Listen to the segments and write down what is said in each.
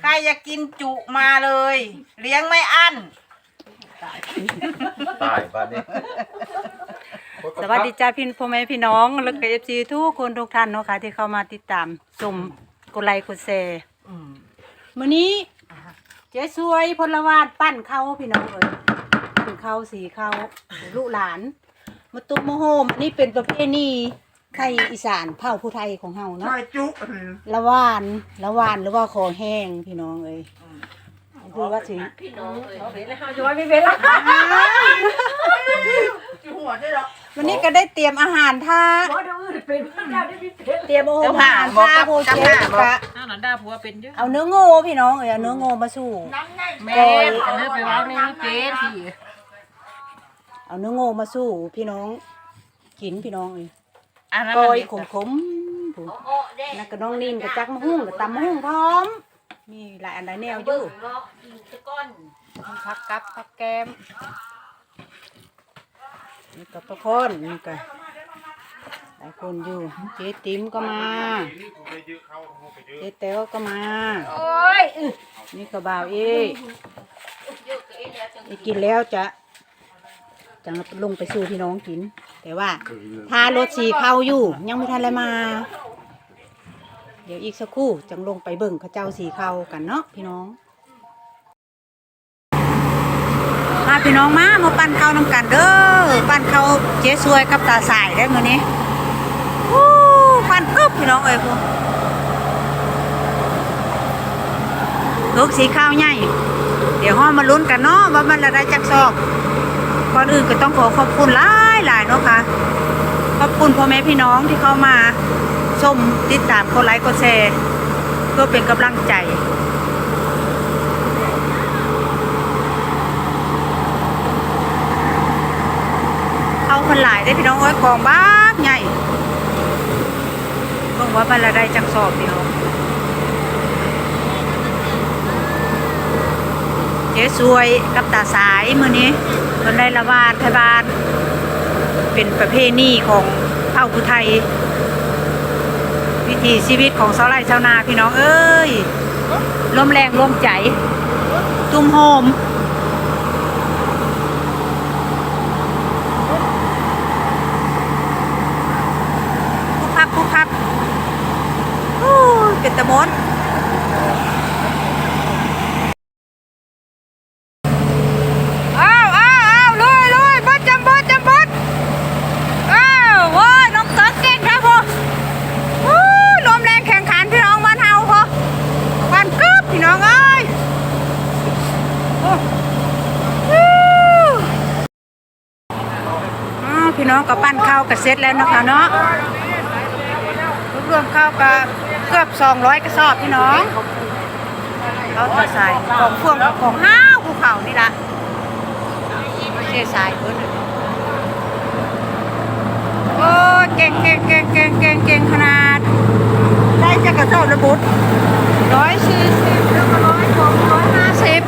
ใครอยากกินจุมาเลย เลี้ยงไม่อั้น ตายบ้านนี้สวัสดีจ้าพี่พ่อแม่พี่น้องแล้วก็เอฟซีทุกคนทุกท่านเนาะค่ะที่เข้ามาติดตามชมกดไลค์กดแชร์มื้อนี้เจ๊สวยพลวาดปั้นเข้าพี่น้องเอ้ยปั้นเข้าสีเข้าลูกหลานมาตุกมาโฮมอันนี้เป็นประเพณี ไทยอีสานเผ่าผู้ไทยของเฮาซเนาะอยจุละวานละวานหรือว่าคอแห้งพี่น้องเอ้ยคือว่าสิหัวได้หรอวันนี้ก็ได้เตรียมอาหารท่าเตรียมอาหารท่าโฮเชฟกะอ้าวนันดาผัวเป็นเยอะเอาเนื้อโง่พี่น้องเอ้ยเอาเนื้อโง่มาสู้แม่อันนั้นไปเว้าในนี่เป็นสิเอาเนื้อโง่มาสู้พี่น้องกินพี่น้องเอ้ย อันนั้นกมันอยเด็กขมขมๆผู้นักกระน้องนิ่มกับจักมะฮุ่งกับตำมะฮุ่งพร้อม มีหลายอันหลายแนวอยู่มีผักกับผักแกมนี่กับทุกคนนี่ก็หลายคนอยู่เจ๊ติ๋มก็มาเจ๊เต้วก็มานี่ก็บ่าวเอ้อีกกินแล้วจะจะลงไปสู่พี่น้องกิน แต่ว่า ถ้ารถสีเข้าอยู่ ยังไม่ทันเลยมา เดี๋ยวอีกสักครู่จังลงไปเบิ่งเขาเจ้าสีเข้ากันเนาะพี่น้องมาพี่น้องมามาปั่นข้าวนำกันเด้อปั่นข้าวเจ๊สวยกับตาสายได้อมื้อนี้วู้ปั่นกึบพี่น้องเอ้ยพวกลูกสีข้าวใหญ่เดี๋ยวห้อมาลุ้นกันเนาะว่ามันละได้จักซอก ก่อนอื่นก็ต้องขอขอบคุณหลายหลายๆเนาะค่ะ ขอบคุณพ่อแม่พี่น้องที่เข้ามาชมติดตามกดไลค์กดแชร์เพื่อเป็นกำลังใจเอาคนหลายได้พี่น้องเอ้ยกองบ้ากใหญ่บอกว่าบรรละได้จังสอบพี่น้องเจ๊สวยกับตาสายมือนี้ คนได้ละวาดไทยบ้าน เป็นประเพณีของเผ่าผู้ไทย วิถีชีวิตของชาวไร่ชาวนาพี่น้องเอ้ยลมแรงลมใจ ตุ้มโฮมคุกคักคุกคักเป็นตะมนอ้าวอ้าวอ้าวลุยลุยบดจำบดจำบด อ้าวโว้ยน้องเติร์กเก่งครับพ่อวู้ลมแรงแข่งขันพี่น้องบ้านเฮาพ่อวันกึบพี่น้องเอ้ยโอ้วู้ อ้าวพี่น้องก็ปั้นข้าวกับเสร็จแล้วเนาะคะเนาะรวมข้าวกับเกือบ200กระสอบพี่น้องเขาตัดใส่ของพ่วงของห้าวภูเขานี่ละเสียสายเพิ่นโอ้เก่งเก่งเก่งเก่งเก่งเก่งขนาด ได้จะกระสอบระบุดร้อยสี่สิบแล้วก็ร้อยสองร้อยห้าสิบ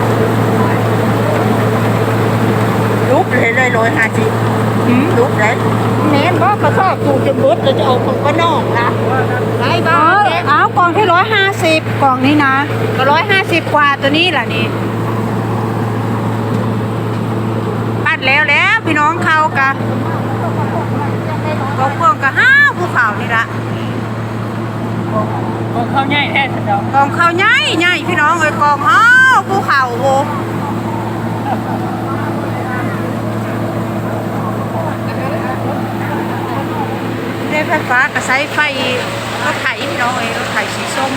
ลุกเลยเลยร้อยห้าสิบ ลุกเลยเน้นว่ากระสอบถูกจะบุดเราจะเอาของก็นอกนะไรเอบ้าอเอากล่องที่ร้อยห้าสิบกล่องนี้นะก็ร้อยห้าสิบกว่าตัวนี้ล่ะนี่ปั้นแล้วแล้วพี่น้องเขากะกองพวงกะห้าภูเขานี่ละของเขาใหญ่แท้สุดแล้วกองเขาใหญ่ใหญ่พี่น้องเอ้ยกองห้าภูเขาโหเรียกไฟฟ้ากระใช้ไฟรถไถพี่น้องเอ้ยรถไถสีส้ม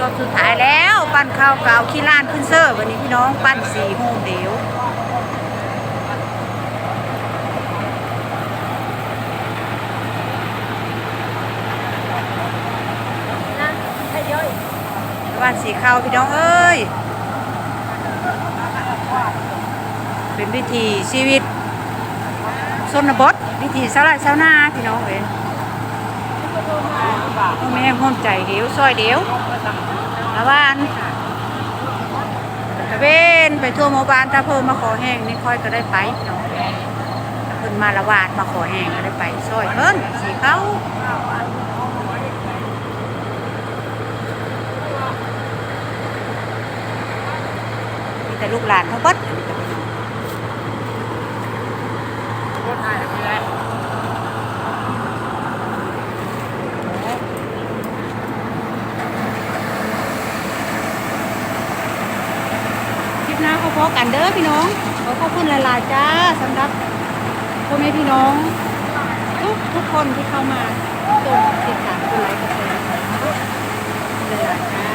รอบสุดท้ายแล้ว ปั้นข้าวเกาขี้ล้านขึ้นเซอร์วันนี้พี่น้องปั้นสีโฮมเดียว บ้านสีขาวพี่น้องเอ้ย เป็นวิธีชีวิตชนบทวิธีสาวไร่ชาวนาพี่น้องเอ้ยพ่อแม่ห่วงใจเดียวซอยเดียวละบ้านไปวนไปทั่วหมู่บ้านถ้าเพิ่มมาขอแห้งนี่ค่อยก็ได้ไปพี่น้องถ้าเพิ่นมาละวาดมาขอแห้งก็ได้ไปซอยเพิ่นสีเขามี แต่ลูกหลานเขาเบิดก็เป็นคนไทยมีแล้วคลิปหน้าก็พอกันเด้อพี่น้องขอขอบคุณหลายๆจ้าสำหรับพ่อแม่พี่น้อง ทุกทุกคนที่เข้ามาชมติดตามกดไลค์กดแชร์หลายๆจ้า